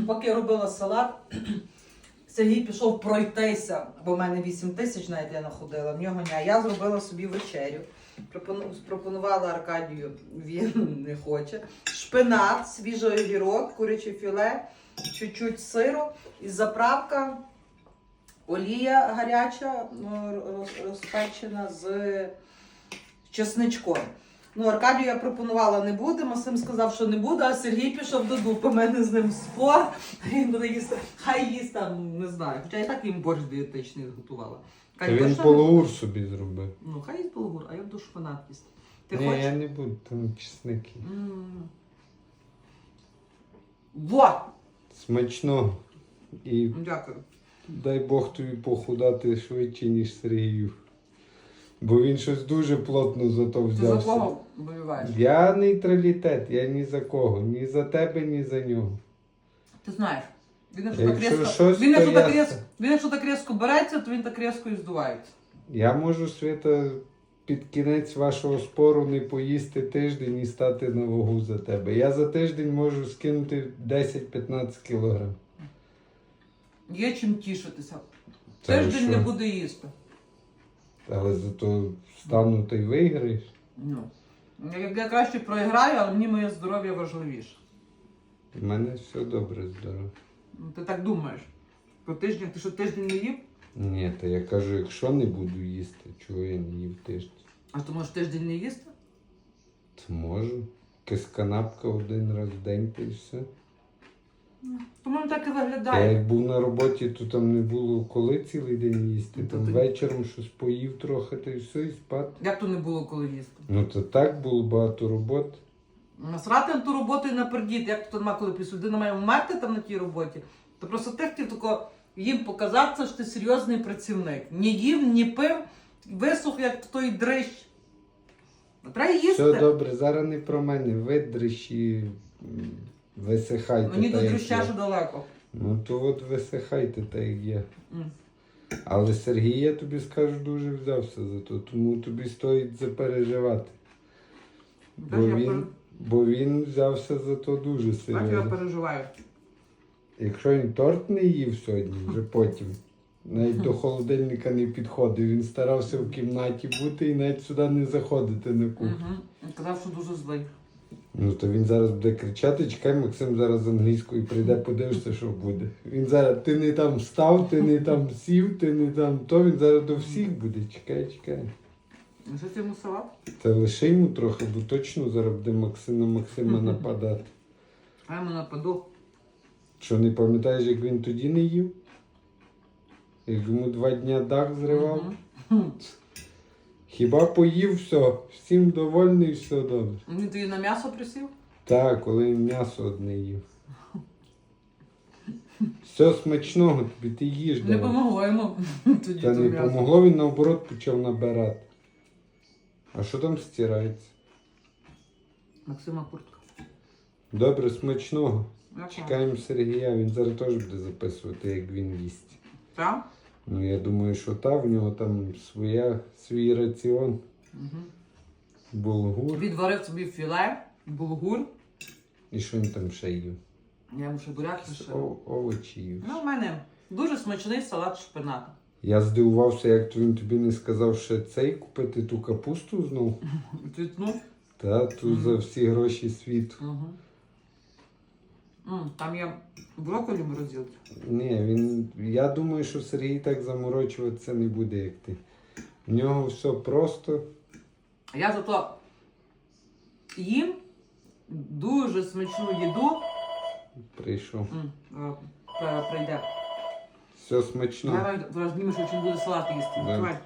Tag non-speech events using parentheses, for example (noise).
(clears throat) поки я робила салат, (clears throat) Сергій пішов пройтися, бо в мене 8 тисяч навіть я находила, в нього ні. Я зробила собі вечерю. Пропону- Пропонувала Аркадію, він (clears throat) не хоче. Шпинат, свіжий огірок, куряче філе, чуть-чуть сиру і заправка, олія гаряча, ну, розпечена з чесничком. Ну, Аркадію я пропонувала не буде, Максим сказав, що не буде, а Сергій пішов до дупи. У мене з ним спор. Він буде їсти, хай їсть там, не знаю. Хоча я так їм борщ дієтичний зготувала. Та Каже, він «Точно не собі зробив. Ну, хай їсть булгур, а я буду шпинат їсти. Ти Ні, хочеш? я не буду, там чесники. М. Во! Смачно. І Дякую. дай Бог тобі похудати швидше, ніж Сергію. Бо він щось дуже плотно за то Ти за взявся. кого боліваєш? Я нейтралітет, я ні за кого, ні за тебе, ні за нього. Ти знаєш. Він якщо так Якщо різко, щось, він, якщо то так я різко, він якщо так різко береться, то він так різко і здувається. Я можу Свята під кінець вашого спору не поїсти тиждень і стати на вагу за тебе. Я за тиждень можу скинути 10-15 кілограм. Є чим тішитися. Ви Тиждень не буде їсти. Але зато стану та й виграєш. Ну. Я, краще програю, але мені моє здоров'я важливіше. У мене все добре здорово. Ну, Ти так думаєш. Про тиждень, ти що тиждень не їв? Ні, та я кажу, якщо не буду їсти, чого я не їв тиждень? А ти можеш тиждень не їсти? То можу. Якась канапка один раз в день та й все. По-моєму, так і Я виглядає. як був на роботі, то там не було коли цілий день їсти. Ну, то Там ти- вечором щось поїв трохи та й все, і спати. Як то не було коли їсти? Ну то так було багато роботи. Насрати на ту роботу і напердіти, як то нема коли після людина має вмерти там на тій роботі. То просто ти хотів тако їм показати, що ти серйозний працівник. Ні їв, ні пив, висух, як той дрищ. Треба їсти. Все добре, зараз не про мене. Ви дрищі м, висихайте. Мені та до як є. далеко. Ну то от висихайте так як є. М. Але Сергій, я тобі скажу, дуже взявся за то, тому тобі стоїть запереживати. Бо я, він, пере- бо він взявся за то дуже так я серйозно. переживаю. Якщо він торт не їв сьогодні, вже потім, навіть до холодильника не підходив. Він старався в кімнаті бути і навіть сюди не заходити на кухню. Угу. Він казав, що дуже злий. Ну то він зараз буде кричати, чекай, Максим зараз з англійською прийде, подивишся, що буде. Він зараз ти не там став, ти не там сів, ти не там то, він зараз до всіх буде. Чекай, чекай. Ну, Що ти йому салат? Та лиши йому трохи, бо точно зараз буде Максим на Максима (laughs) нападати. А я йому нападу. Що не пам'ятаєш, як він тоді не їв? Як йому два дня дах зривав? Хіба поїв все, всім довольний, все добре. Він тобі на м'ясо присів? Так, коли м'ясо одне їв. Все смачного тобі, ти їж. Не давай. помогло йому. (laughs) Тоді Та то не м'ясо. помогло, він наоборот почав набирати. А що там стирається? Максима куртка. Добре, смачного. Чекаємо Сергія, він зараз теж буде записувати, як він їсть. Так? Ну я думаю, що та, в нього там своя, свій раціон. Угу. Булгур. Відварив собі філе, булгур. І що він там ще їв? Я йому ще буряк лишив. О- Овочі їв. Ну, в мене дуже смачний салат шпината. Я здивувався, як він тобі не сказав ще цей купити ту капусту знов. Ти, ну, Та ту за всі гроші світу. угу. М, там є брокколі розділці. Ні, він. Я думаю, що Сергій так заморочуватися не буде, як ти. В нього все просто. А я зато їм дуже смачну їду. Прийшов. М, е, е, Прийде. Все смачно. Давай зараз що буде салат їсти. Да. Давай.